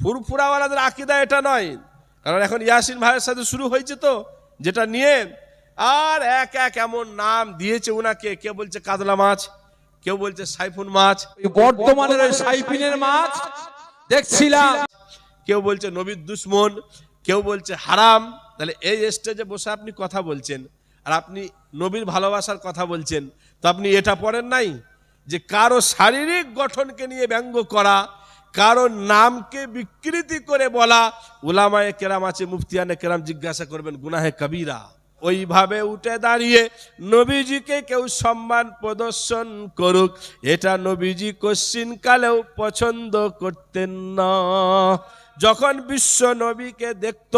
ফুরফুরাওয়ালাদের আকিদা এটা নয়। কারণ এখন ইয়াসিন ভাইয়ের সাথে শুরু হয়েছে তো যেটা নিয়ে আর এক এক এমন নাম দিয়েছে উনাকে। কেউ বলছে কাতলা মাছ কেউ বলছে সাইফুন মাছ বর্তমানের ওই সাইফিনের মাছ দেখছিলাম। কেউ বলছে নবীর দুশ্মন কেউ বলছে হারাম। তাহলে এই স্টেজে বসে আপনি কথা বলছেন আর আপনি নবীর ভালোবাসার কথা বলছেন। তো আপনি এটা পড়েন নাই? যে কারও শারীরিক গঠনকে নিয়ে ব্যঙ্গ করা কারও নামকে বিকৃতি করে বলা উলামায়ে কেরাম আছে, মুফতিয়ানে কেরাম জিজ্ঞাসা করবেন, গুনাহে কবিরা। ওইভাবে উঠে দাঁড়িয়ে নবীজিকে কেউ সম্মান প্রদর্শন করুক, এটা নবীজি কশ্চিন কালেও পছন্দ করতেন না। যখন বিশ্ব নবীকে দেখত,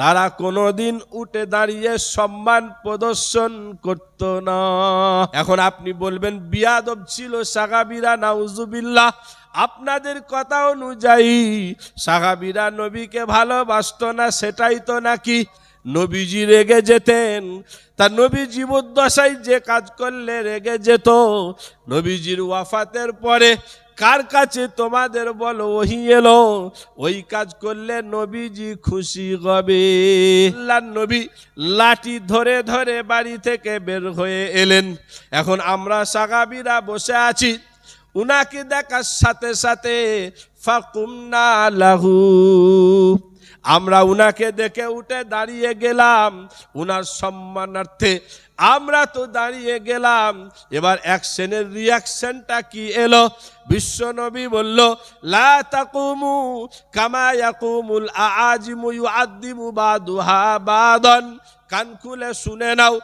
তারা কোনোদিন উঠে দাঁড়িয়ে সম্মান প্রদর্শন করত না। এখন আপনি বলবেন, বিয়াদব ছিল সাগাবিরা, নাউজুবিল্লাহ। আপনাদের কথা অনুযায়ী সাহাবিরা নবীকে ভালোবাসত না, সেটাই তো নাকি? নবীজি রেগে যেতেন। তা নবী জীবদ্দশায় যে কাজ করলে রেগে যেত। নবীজির ওয়াফাতের পরে কার কাছে তোমাদের বলো, ওহি এলো। ওই কাজ করলে নবীজি খুশি হবে। নবী লাঠি ধরে ধরে বাড়ি থেকে বের হয়ে এলেন। এখন আমরা সাগাবিরা বসে আছি। উনাকে দেখার সাথে সাথে, ফাকুমনা লাহু। আমরা উনাকে দেখে উঠে দাঁড়িয়ে গেলাম, উনার সম্মানার্থে। আমরা তো দাঁড়িয়ে গেলাম, এবার অ্যাকশনের রিয়াকশনটা কি এলো? বিশ্বনবী বলল, লা তাকুমু কামা ইয়াকুমুল আআজিমু ইউআদ্দিমু বাদুহা বাদন। কান খুলে শুনে নাও,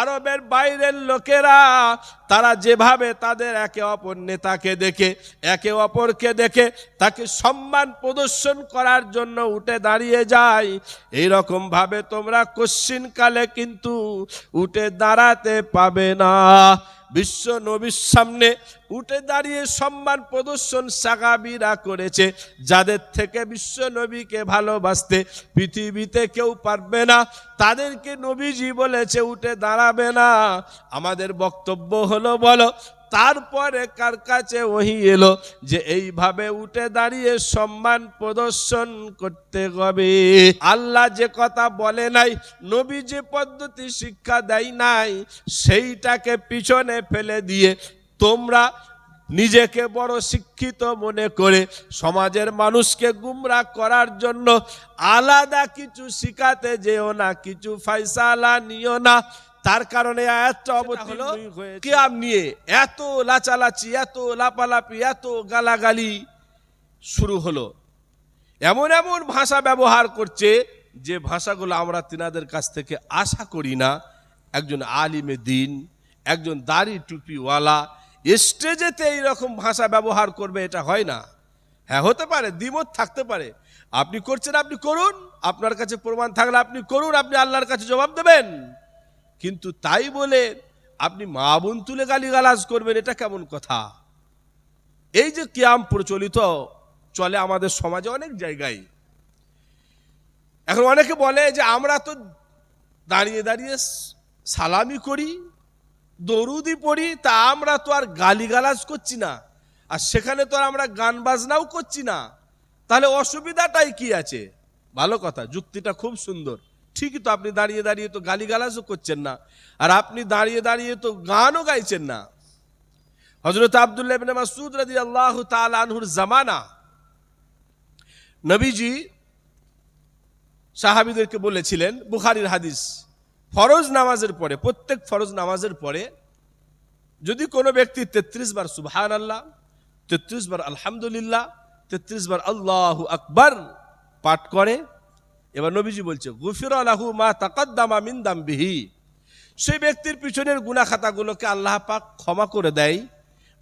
আরবের বাইরের লোকেরা, তারা যেভাবে তাদের একে অপর নেতাকে দেখে, একে অপরকে দেখে তাকে সম্মান প্রদর্শন করার জন্য উঠে দাঁড়িয়ে যায়। এই রকম ভাবে তোমরা কশ্চিন কালে কিন্তু উঠে দাঁড়াতে পাবে না। বিশ্ব নবীর সামনে উঠে দাঁড়িয়ে সম্মান প্রদর্শন সাগাবিরা করেছে। যাদের থেকে বিশ্ব নবীকে ভালোবাসতে পৃথিবীতে কেউ পারবে না, তাদেরকে নবীজি বলেছে, উঠে দাঁড়াবে না। আমাদের বক্তব্য হলো, বলো তারপরে কার কাছে ওহি এলো যে এইভাবে উঠে দাঁড়িয়ে সম্মান প্রদর্শন করতে হবে? আল্লাহ যে কথা বলে নাই নবী যে পদ্ধতি শিক্ষা দেয় নাই, সেইটাকে পিছনে ফেলে দিয়ে তোমরা নিজেকে বড় শিক্ষিত মনে করে সমাজের মানুষকে গুমরা করার জন্য আলাদা কিছু শিখাতে যেও না, কিছু ফাইসালা নিও না। তার কারণে অবতীর্ণ কিয়াম নিয়ে এত লাচালাচি এত লাপালাপি এত গালাগালি শুরু হলো। এমন এমন ভাষা ব্যবহার করছে যে ভাষাগুলো আমরা তিনাদের কাছ থেকে আশা করি না। একজন আলিমে দিন একজন দাড়ি টুপিওয়ালা স্টেজেতে এইরকম ভাষা ব্যবহার করবে এটা হয় না। হ্যাঁ হতে পারে দ্বিমত থাকতে পারে। আপনি করছেন আপনি করুন। আপনার কাছে প্রমাণ থাকলে আপনি করুন আপনি আল্লাহর কাছে জবাব দেবেন। কিন্তু তাই বলে আপনি মা বোন তুলে গালিগালাজ করবেন, এটা কেমন কথা? এই যে কিয়াম প্রচলিত, চলে আমাদের সমাজে অনেক জায়গায়। এখন অনেকে বলে যে আমরা তো দাঁড়িয়ে দাঁড়িয়ে সালামি করি দরুদি পড়ি, তা আমরা তো আর গালিগালাজ করছি না। আর সেখানে তো আর আমরা গান বাজনাও করছি না। তাহলে অসুবিধাটাই কি আছে? ভালো কথা, যুক্তিটা খুব সুন্দর। ঠিকই তো আপনি দাঁড়িয়ে দাঁড়িয়ে তো গালিগালাজও করছেন না। আর আপনি দাঁড়িয়ে দাঁড়িয়ে তো গানও গাইছেন না। হজরত আবদুল্লাহ মাসুদ রাদিয়াল্লাহু তাআলা আনহুর জামানা। নবীজি সাহাবিদেরকে বলেছিলেন, বুখারীর হাদিস, ফরজ নামাজের পরে, প্রত্যেক ফরজ নামাজের পরে যদি কোনো ব্যক্তি তেত্রিশ বার সুবহান আল্লাহ তেত্রিশ বার আলহামদুলিল্লাহ, তেত্রিশ বার আল্লাহ আকবর পাঠ করে এবার নবীজি বলছে, গুফির আলাহু মা তাকাদ্দামা মিন দামবিহি। সেই ব্যক্তির পিছনের গুনা খাতাগুলোকে আল্লাহ পাক ক্ষমা করে দেয়।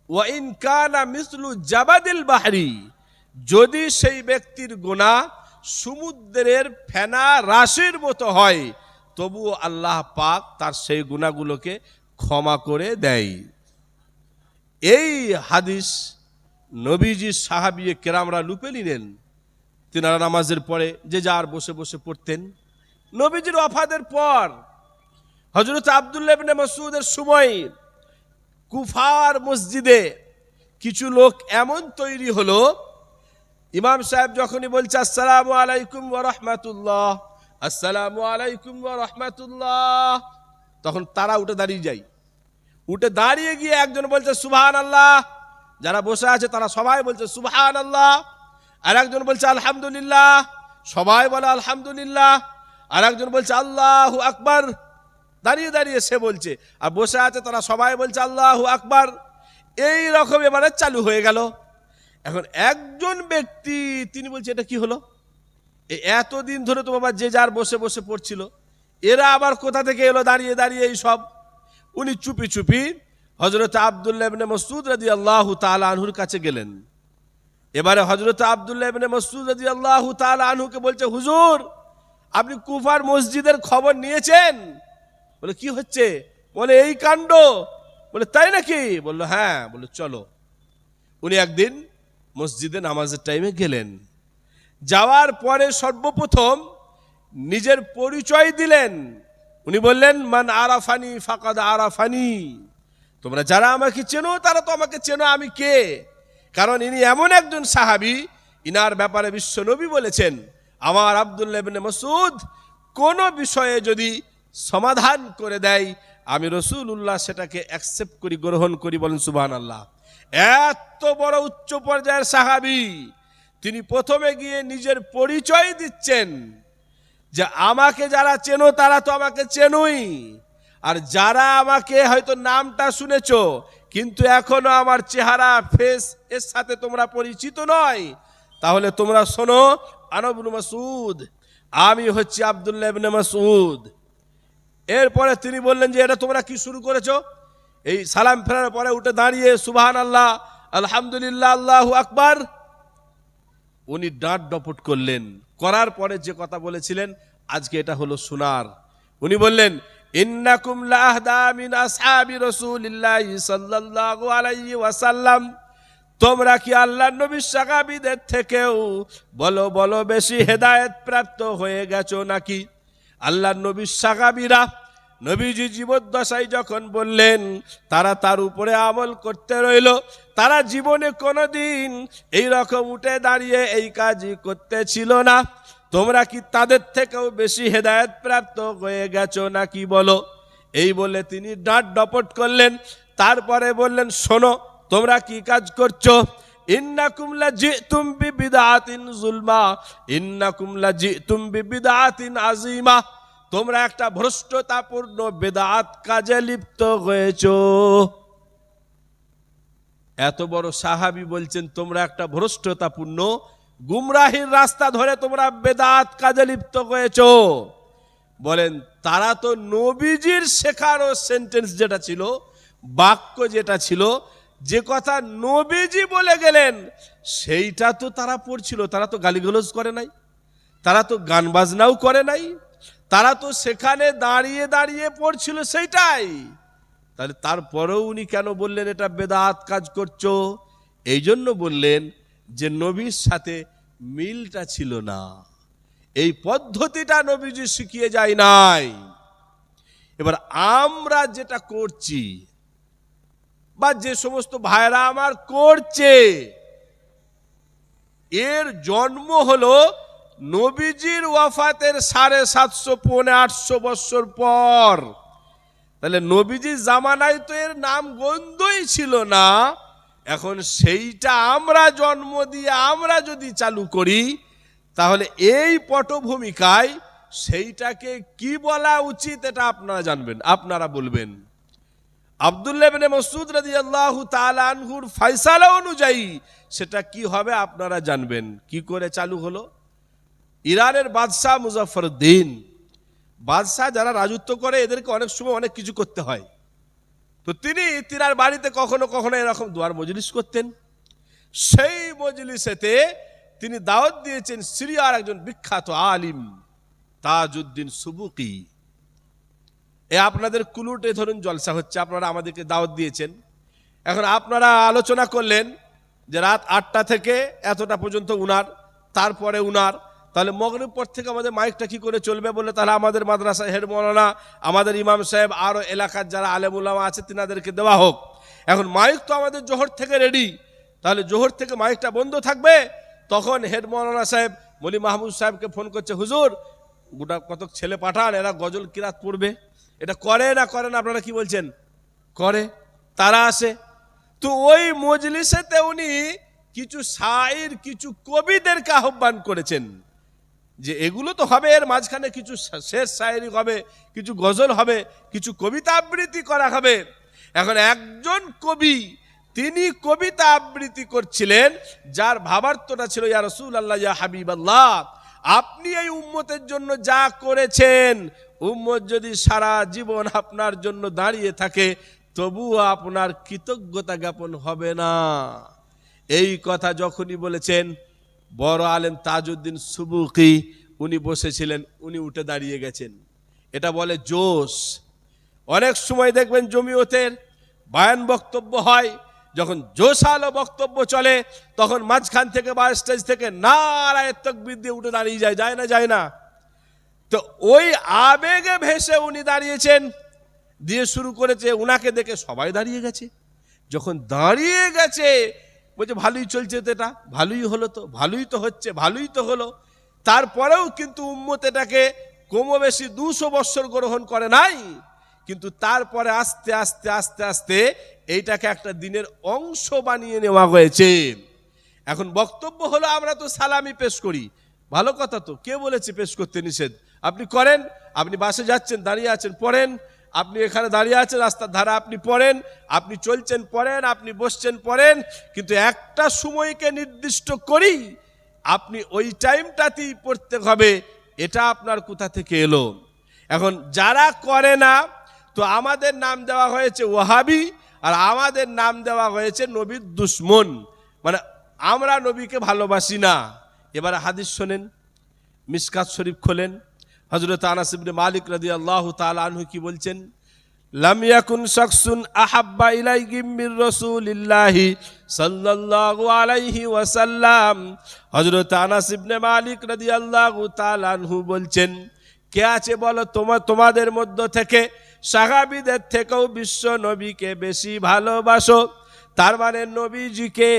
ওয়াইন কানা মিসলু জাবাদিল বাহারি। যদি সেই ব্যক্তির গুণা সমুদ্রের ফেনা রাশির মতো হয়, তবুও আল্লাহ পাক তার সেই গুণাগুলোকে ক্ষমা করে দেয়। এই হাদিস নবীজি সাহাবিয়ে কেরামরা লুপে নিলেন। তিনারা নামাজের পরে যে যার বসে বসে পড়তেন। নবীজির ওয়াফাদের পর হজরত আবদুল্লাহ ইবনে মাসুদের সময় কুফার মসজিদে কিছু লোক এমন তৈরি হলো, ইমাম সাহেব যখনই বলছে, আসসালামু আলাইকুম রাহমাতুল্লাহ আসসালামু আলাইকুম রাহমাতুল্লাহ তখন তারা উঠে দাঁড়িয়ে যায়। উঠে দাঁড়িয়ে গিয়ে একজন বলছে সুবহান আল্লাহ যারা বসে আছে তারা সবাই বলছে সুবহান আল্লাহ আর একজন বলছে, আলহামদুলিল্লাহ। সবাই বলে, আলহামদুলিল্লাহ। আর একজন বলছে, আল্লাহ আকবার। দাঁড়িয়ে দাঁড়িয়ে সে বলছে, আর বসে আছে তারা সবাই বলছে, আল্লাহ আকবার। এই রকম এবারে চালু হয়ে গেল। এখন একজন ব্যক্তি, তিনি বলছে, এটা কি হলো? এই এতদিন ধরে তো বাবা যে যার বসে বসে পড়ছিল, এরা আবার কোথা থেকে এলো? দাঁড়িয়ে দাঁড়িয়ে এই সব। উনি চুপি চুপি হজরত আবদুল্লাহ মসুদ রাদি আল্লাহ তালা কাছে গেলেন। এবারে হজরত আবদুল্লাহ মসুদ আল্লাহ তালা আনহুকে বলছে, হুজুর, আপনি কুফার মসজিদের খবর নিয়েছেন? বলে, কি হচ্ছে? বলে, এই কাণ্ড। বলে, তাই নাকি? বলল হ্যাঁ। বলল, চলো। উনি একদিন মসজিদে নামাজের টাইমে গেলেন। যাওয়ার পরে সর্বপ্রথম নিজের পরিচয় দিলেন। উনি বললেন, মান আরাফানি ফাকাদ আরাফানি। তোমরা যারা আমাকে চেনো, তারা তো আমাকে চেনো, আমি কে? কারণ ইনি এমন একজন সাহাবি, ইনার ব্যাপারে বিশ্ব নবী বলেছেন, আমার আবদুল্লাহ মসুদ কোন বিষয়ে যদি সমাধান করে দেয়, আমি রসুল্লাহ সেটাকে অ্যাকসেপ্ট করি, গ্রহণ করি বলেন সুবাহ আল্লাহ এত বড় উচ্চ পর্যায়ের সাহাবি, তিনি প্রথমে গিয়ে নিজের পরিচয় দিচ্ছেন যে আমাকে যারা চেনো, তারা তো আমাকে চেনই। আর যারা আমাকে হয়তো নামটা শুনেছ কিন্তু এখনও আমার চেহারা ফেস এর সাথে তোমরা পরিচিত নয়। তাহলে তোমরা শোনো আনবুল মাসুদ আমি হচ্ছি আবদুল্লাহ মাসুদ এরপরে তিনি বললেন যে, এটা তোমরা কি শুরু করেছ? এই সালাম ফেরার পরে উঠে দাঁড়িয়ে সুবাহান আল্লাহ আলহামদুলিল্লাহ, আল্লাহ আকবার। উনি ডাঁট ডপট করলেন। করার পরে যে কথা বলেছিলেন, আজকে এটা হলো সোনার। উনি বললেন ইন্নাকুম লাহদা মিন আসহাবি রাসূলিল্লাহি সাল্লাল্লাহু আলাইহি ওয়াসাল্লাম তোমরা কি আল্লাহ নবী সাহাবীদের থেকেও বলো বলো বেশি হেদায়েত প্রাপ্ত হয়ে গেছো নাকি? আল্লাহ নবী সাহাবীরা নবীজি জীবদ্দশায় যখন বললেন, তারা তার উপরে আমল করতে রইল, তারা জীবনে কোনোদিন এই রকম উঠে দাঁড়িয়ে এই কাজই করতে ছিল না। তোমরা কি তাদের থেকেও বেশি হেদায়েত প্রাপ্ত হয়ে গেছো নাকি বলো? এই বলে তিনি ডাঁট ডপট করলেন, তারপরে বললেন, শোনো, তোমরা কি কাজ করছ? ইন্নাকুম লাজিতুম বিবিদাতিন জুলমা, ইন্নাকুম লাজিতুম বিবিদাতিন আজিমা তোমরা একটা ভ্রষ্টতাপূর্ণ বেদাত কাজে লিপ্ত হয়েছো। এত বড় সাহাবি বলছেন, তোমরা একটা ভ্রষ্টতাপূর্ণ গুমরাহির রাস্তা ধরে তোমরা বেদাত কাজে লিপ্ত হয়েছো। বলেন, তারা তো নবীজির শেখানো সেন্টেন্স যেটা ছিল, বাক্য যেটা ছিল, যে কথা নবীজি বলে গেলেন, সেইটা তো তারা পড়ছিল, তারা তো গালিগালাজ করে নাই, তারা তো গান বাজনাও করে নাই, তারা তো সেখানে দাঁড়িয়ে দাঁড়িয়ে পড়ছিল সেইটাই। তাহলে তারপরেও উনি কেন বললেন, এটা বেদাত কাজ করছ? এই জন্য বললেন যে নবীর সাথে মিলটা ছিল না। এই পদ্ধতিটা নবীজি শিখিয়ে যায় নাই। এবার আমরা যেটা করছি, বা যে সমস্ত ভাইরা আমার করছে, এর জন্ম হলো নবীজির ওয়াফাতের সাড়ে সাতশো, পৌনে আটশো বৎসর পর। তাহলে নবীজির জামানায় তো এর নাম গন্ধই ছিল না। এখন সেইটা আমরা জন্ম দিয়ে আমরা যদি চালু করি, তাহলে এই পটভূমিকায় সেইটাকে কি বলা উচিত এটা আপনারা জানবেন, আপনারা বলবেন। আবদুল্লাহ বিন মসুদ রাদিয়াল্লাহু তাআলা আনহুর ফয়সালা অনুযায়ী সেটা কি হবে আপনারা জানবেন। কি করে চালু হলো? ইরানের বাদশাহ মুজাফরউদ্দিন বাদশাহ যারা রাজত্ব করে, এদেরকে অনেক সময় অনেক কিছু করতে হয়। তো তিনি তিনার বাড়িতে কখনো কখনো এরকম দুয়ার মজলিস করতেন। সেই মজলিসেতে তিনি দাওয়াত দিয়েছেন সিরিয়ার একজন বিখ্যাত আলিম, তাজউদ্দিন সুবুকি। এ আপনাদের কুলুটে ধরুন জলসা হচ্ছে, আপনারা আমাদেরকে দাওয়াত দিয়েছেন। এখন আপনারা আলোচনা করলেন যে রাত আটটা থেকে এতটা পর্যন্ত উনার, তারপরে উনার তাহলে মগরিব পর থেকে আমাদের মাইকটা কি করে চলবে বলে তাহলে আমাদের মাদ্রাসা হেড মৌলানা, আমাদের ইমাম সাহেব আরও এলাকার যারা আলেমুলামা আছে তিনাদেরকে দেওয়া হোক। এখন মাইক তো আমাদের জোহর থেকে রেডি তাহলে জোহর থেকে মাইকটা বন্ধ থাকবে, তখন হেড মৌলানা সাহেব, মলি মাহমুদ সাহেবকে ফোন করছে, হুজুর, গোটা কতক ছেলে পাঠান, এরা গজল কিরাত পড়বে? এটা করে না করে না, আপনারা কি বলছেন? করে। তারা আসে। তো ওই মজলিসেতে উনি কিছু শায়ের কিছু কবিদেরকে আহ্বান করেছেন। যে এগুলো তো হবে, এর মাঝখানে কিছু শেষ শায়েরি হবে, কিছু গজল হবে, কিছু কবিতা আবৃত্তি করা হবে। এখন একজন কবি, তিনি কবিতা আবৃত্তি করছিলেন, যার ভাবার্থটা ছিল, ইয়া রসুল আল্লাহ ইয়া হাবিব আল্লাহ আপনি এই উম্মতের জন্য যা করেছেন, উম্মত যদি সারা জীবন আপনার জন্য দাঁড়িয়ে থাকে, তবুও আপনার কৃতজ্ঞতা জ্ঞাপন হবে না। এই কথা যখনই বলেছেন বড় আলেম তাজউদ্দিন সুবুকি, উনি বসেছিলেন, উনি উঠে দাঁড়িয়ে গেছেন। এটা বলে জোশ। অনেক সময় দেখবেন জমিয়তের বায়ান বক্তব্য হয়, যখন জোশালো বক্তব্য চলে, তখন মাঝখান থেকে বা স্টেজ থেকে নারায় তকবির দিয়ে উঠে দাঁড়িয়ে যায় যায় না যায় না। তো ওই আবেগে ভেসে উনি দাঁড়িয়েছেন, দিয়ে শুরু করেছে, উনাকে দেখে সবাই দাঁড়িয়ে গেছে। যখন দাঁড়িয়ে গেছে বলছে, ভালোই চলছে তো এটা, ভালোই হলো তো, ভালোই তো হচ্ছে, ভালোই তো হলো। তারপরেও কিন্তু উম্মত এটাকে কমো বেশি দুশো বৎসর গ্রহণ করে নাই, কিন্তু তারপরে আস্তে আস্তে আস্তে আস্তে এইটাকে একটা দিনের অংশ বানিয়ে নেওয়া হয়েছে। এখন বক্তব্য হলো, আমরা তো সালামি পেশ করি। ভালো কথা তো, কে বলেছে পেশ করতে নিষেধ? আপনি করেন, আপনি বাসে যাচ্ছেন, দাঁড়িয়ে আছেন, পড়েন আপনি এখানে দাঁড়িয়ে আছেন, রাস্তার ধারে আপনি পড়েন, আপনি চলছেন, পড়েন, আপনি বসছেন, পড়েন, কিন্তু একটা সময়কে নির্দিষ্ট করি, আপনি ওই টাইমটাতেই পড়তে হবে, এটা আপনার কোথা থেকে এলো? এখন যারা করে না, তো আমাদের নাম দেওয়া হয়েছে ওহাবি আর আমাদের নাম দেওয়া হয়েছে নবীর দুশ্মন। মানে আমরা নবীকে ভালোবাসি না। এবার হাদিস শোনেন, মিসকাত শরীফ খোলেন হজরত আনাসিবনে মালিক রাদি আল্লাহ আনহু কি বলছেন? লাম ইয়াকুন শাখসুন আহাব্বা ইলাইহিম মির রাসূলিল্লাহি সাল্লাল্লাহু আলাইহি ওয়াসাল্লাম। হযরত আনাস ইবনে মালিক রাদিয়াল্লাহু তাআলা আনহু বলছেন, কে আছে বলো তোমার তোমাদের মধ্য থেকে? সাহাবীদের থেকেও বিশ্ব নবীকে বেশি ভালোবাসো। তার মানে নবীজিকে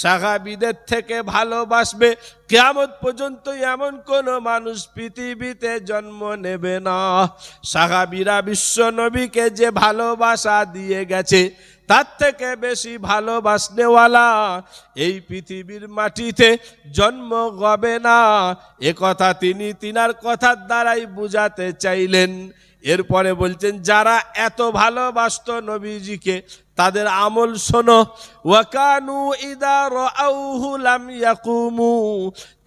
সাহাবিদের থেকে ভালোবাসবে। কেমন পর্যন্ত এমন কোন মানুষ পৃথিবীতে জন্ম নেবে না। সাহাবিরা বিশ্ব নবীকে যে ভালোবাসা দিয়ে গেছে, তার থেকে বেশি ভালোবাসনেওয়ালা এই পৃথিবীর মাটিতে জন্ম হবে না। এ কথা তিনি তিনার কথার দ্বারাই বুঝাতে চাইলেন। এরপরে বলছেন, যারা এত ভালোবাসত নবীজিকে তাদের আমল শোনো। ওয়াকানু ইদা রাউহু লাম ইয়াকুমু।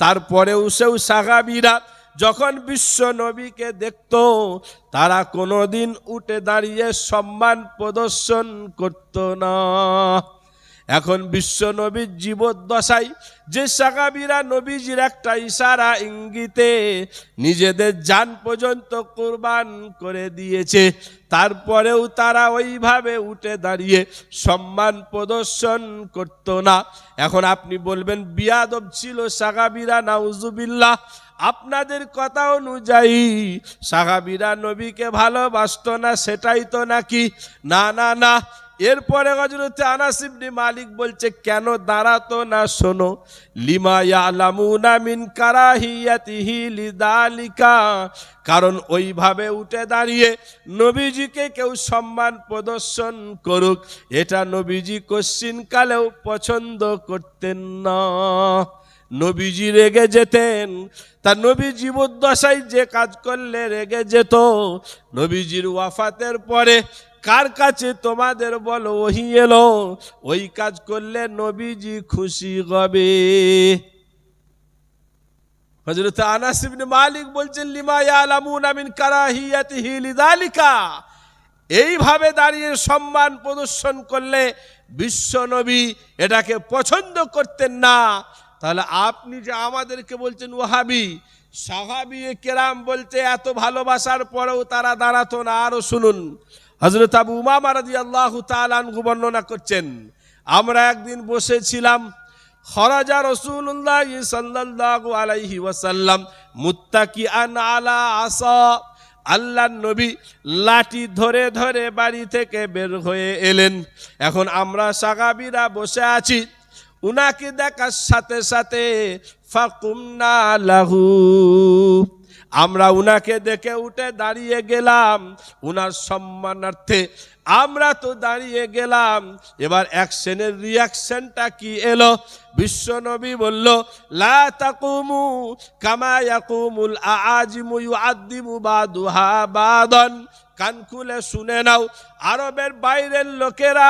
তারপরেও সেও সাহাবীরা যখন বিশ্ব নবীকে দেখত, তারা কোনোদিন উঠে দাঁড়িয়ে সম্মান প্রদর্শন করত না। এখন বিশ্ব নবীর জীবদ্দশায় যে সাকাবিরা নবীজির একটা ইশারা ইঙ্গিতে নিজেদের যান পর্যন্ত কোরবান করে দিয়েছে, তারপরেও তারা ওইভাবে উঠে দাঁড়িয়ে সম্মান প্রদর্শন করতো না। এখন আপনি বলবেন, বিয়াদব ছিল সাকাবিরা নাউজুবিল্লাহ। আপনাদের কথা অনুযায়ী সাহাবিরা নবীকে ভালোবাসতো না, সেটাই তো নাকি? না না না। এরপরে হজরতে আনাসিবনি মালিক বলছে, কেন দাঁড়াতো না শোনো? লিদালিকা। কারণ ওইভাবে উঠে দাঁড়িয়ে নবীজিকে কেউ সম্মান প্রদর্শন করুক, এটা নবীজি কালেও পছন্দ করতেন না। নবীজি রেগে যেতেন। তা নবী জীবদ্দশায় যে কাজ করলে রেগে যেত। নবীজির ওয়াফাতের পরে কার কাছে তোমাদের বলো, ওহি এলো। ওই কাজ করলে নবীজি খুশি হবে। হযরত আনাস মালিক বলছেন, লিমা ইয়ালামুনা মিন কারাহিয়াতিহি লিযালিকা। এইভাবে দাঁড়িয়ে সম্মান প্রদর্শন করলে বিশ্ব নবী এটাকে পছন্দ করতেন না। তাহলে আপনি যে আমাদেরকে বলছেন, ওহাবি সাহাবি কেরাম বলতে এত ভালোবাসার পরেও তারা দাঁড়াতো না। আরও শুনুন হজরত আবু উমামা রাজি আল্লাহ তালানহু বর্ণনা করছেন, আমরা একদিন বসেছিলাম খরাজা রসুল্লাহ সাল্লাল্লাহু আলাইহি ওয়াসাল্লাম মুত্তাকি আন আলা আসা আল্লাহ নবী লাঠি ধরে ধরে বাড়ি থেকে বের হয়ে এলেন। এখন আমরা সাগাবিরা বসে আছি, উনাকে দেখার সাথে সাথে ফাকুমনা লাহু। আমরা উনাকে দেখে উঠে দাঁড়িয়ে গেলাম। উনার সম্মানার্থে আমরা তো দাঁড়িয়ে গেলাম। এবার অ্যাকশনের রিয়াকশনটা কি এলো? বিশ্বনবী বলল, লা তাকুমু কামা ইয়াকুমুল আআজিমু ইউআদ্দিমু বাদুহা বাদান। কান খুলে শুনে নাও, আরবের বাইরের লোকেরা,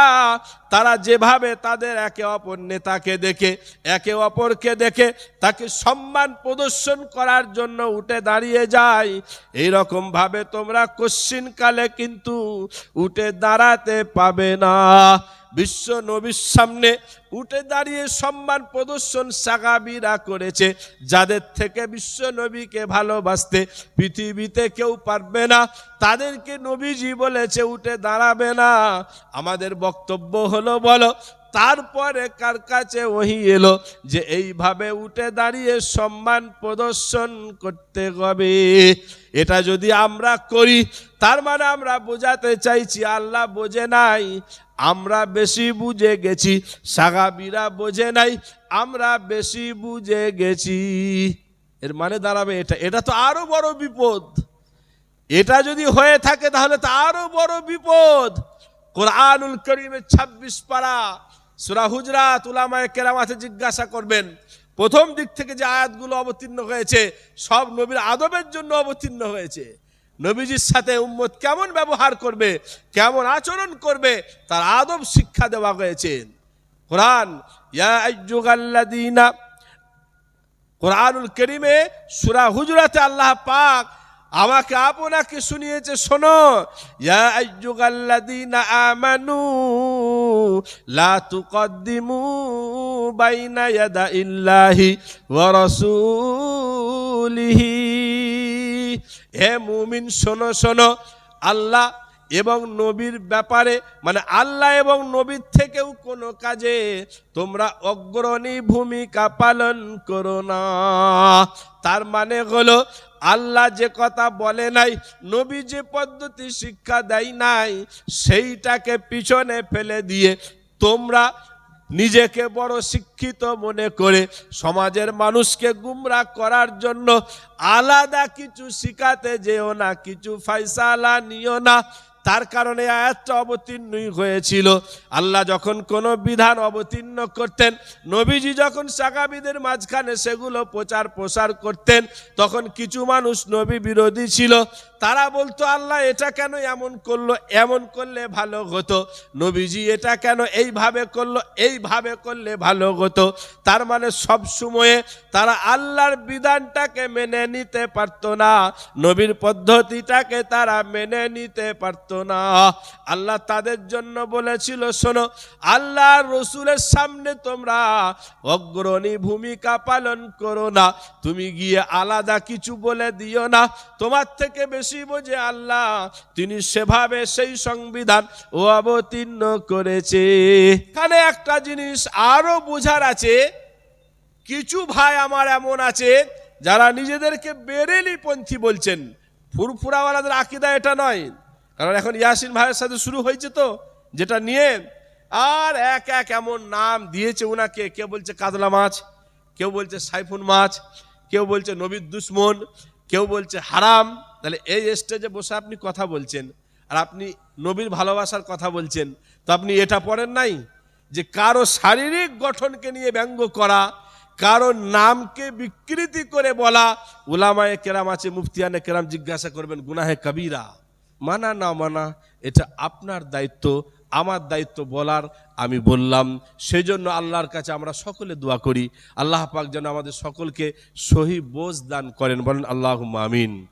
তারা যেভাবে তাদের একে অপর নেতাকে দেখে, একে অপরকে দেখে তাকে সম্মান প্রদর্শন করার জন্য উঠে দাঁড়িয়ে যায়। এই ভাবে তোমরা কালে কিন্তু উঠে দাঁড়াতে পাবে না। বিশ্ব নবীর সামনে উঠে দাঁড়িয়ে সম্মান প্রদর্শন সাগাবিরা করেছে। যাদের থেকে বিশ্ব নবীকে ভালোবাসতে পৃথিবীতে কেউ পারবে না, তাদেরকে নবীজি বলেছে, উঠে দাঁড়াবে না। আমাদের বক্তব্য হলো, বলো তারপরে কার কাছে ওহি এলো যে এইভাবে উঠে দাঁড়িয়ে সম্মান প্রদর্শন করতে হবে? এটা যদি আমরা করি, তার মানে আমরা বোঝাতে চাইছি, আল্লাহ বোঝে নাই, আমরা বেশি বুঝে গেছি সাগাবিরা বোঝে নাই, আমরা বেশি বুঝে গেছি। এর মানে দাঁড়াবে এটা। এটা তো আরও বড় বিপদ। এটা যদি হয়ে থাকে তাহলে তো আরও বড় বিপদ। কোরআনুল করিমের ছাব্বিশ পারা সুরা হুজরাত উলামায়ে কেরামাতে জিজ্ঞাসা করবেন, প্রথম দিক থেকে যে আয়াতগুলো অবতীর্ণ হয়েছে, সব নবীর আদবের জন্য অবতীর্ণ হয়েছে। নবীজির সাথে উম্মত কেমন ব্যবহার করবে, কেমন আচরণ করবে, তার আদব শিক্ষা দেওয়া হয়েছে। কোরআন কোরআনুল করিমে সুরা হুজরাতে আল্লাহ পাক আমাকে আপনাকে শুনিয়েছে, শোনো আমানু ইল্লাহি হে মুমিন, শোনো শোনো, আল্লাহ এবং নবীর ব্যাপারে মানে আল্লাহ এবং নবীর থেকেও কোনো কাজে তোমরা অগ্রণী ভূমিকা পালন করো না। তার মানে হলো আল্লাহ যে কথা বলে নাই নবী যে পদ্ধতি শিক্ষা দেয় নাই, সেইটাকে পিছনে ফেলে দিয়ে তোমরা নিজেকে বড় শিক্ষিত মনে করে সমাজের মানুষকে গুমরা করার জন্য আলাদা কিছু শিখাতে যেও না, কিছু ফাইসালা নিও না। তার কারণে আয়াতটা অবতীর্ণই হয়েছিল। আল্লাহ যখন কোনো বিধান অবতীর্ণ করতেন, নবীজি যখন সাকাবিদের মাঝখানে সেগুলো প্রচার প্রসার করতেন, তখন কিছু মানুষ নবী বিরোধী ছিল। তারা বলতো, আল্লাহ, এটা কেন এমন করল? এমন করলে ভালো হতো। নবীজি, এটা কেন এইভাবে করল? এইভাবে করলে ভালো হতো। তার মানে সব সময়ে তারা আল্লাহর বিধানটাকে মেনে নিতে পারতো না। নবীর পদ্ধতিটাকে তারা মেনে নিতে পারতো না আল্লাহ তাদের জন্য বলেছিল, শোনো আল্লাহ রসুলের সামনে তোমরা অগ্রণী ভূমিকা পালন করো না, তুমি গিয়ে আলাদা কিছু বলে দিও না, তোমার থেকে বেশি বোঝে আল্লাহ, তিনি সেভাবে সেই সংবিধান ও অবতীর্ণ করেছে। এখানে একটা জিনিস আরও বোঝার আছে, কিছু ভাই আমার এমন আছে, যারা নিজেদেরকে বেরেলি পন্থী বলছেন, ফুরফুরাওয়ালাদের আকিদা এটা নয়। কারণ এখন ইয়াসিন ভাইয়ের সাথে শুরু হয়েছে তো, যেটা নিয়ে আর এক এক এমন নাম দিয়েছে ওনাকে কেউ বলছে কাতলা মাছ, কেউ বলছে সাইফুন মাছ, কেউ বলছে নবীর দুশ্মন, কেউ বলছে হারাম। তাহলে এই স্টেজে বসে আপনি কথা বলছেন, আর আপনি নবীর ভালোবাসার কথা বলছেন। তো আপনি এটা পড়েন নাই? যে কারও শারীরিক গঠনকে নিয়ে ব্যঙ্গ করা, কারও নামকে বিকৃতি করে বলা, উলামায়ে কেরাম আছে, মুফতিয়ানে কেরাম জিজ্ঞাসা করবেন, গুনাহে কবিরা। মানা না মানা, এটা আপনার দায়িত্ব, আমার দায়িত্ব বলার আমি বললাম। সেই জন্য আল্লাহর কাছে আমরা সকলে দোয়া করি। আল্লাহ পাক যেন আমাদের সকলকে সহি বোঝ দান করেন। বলেন আল্লাহ আমিন।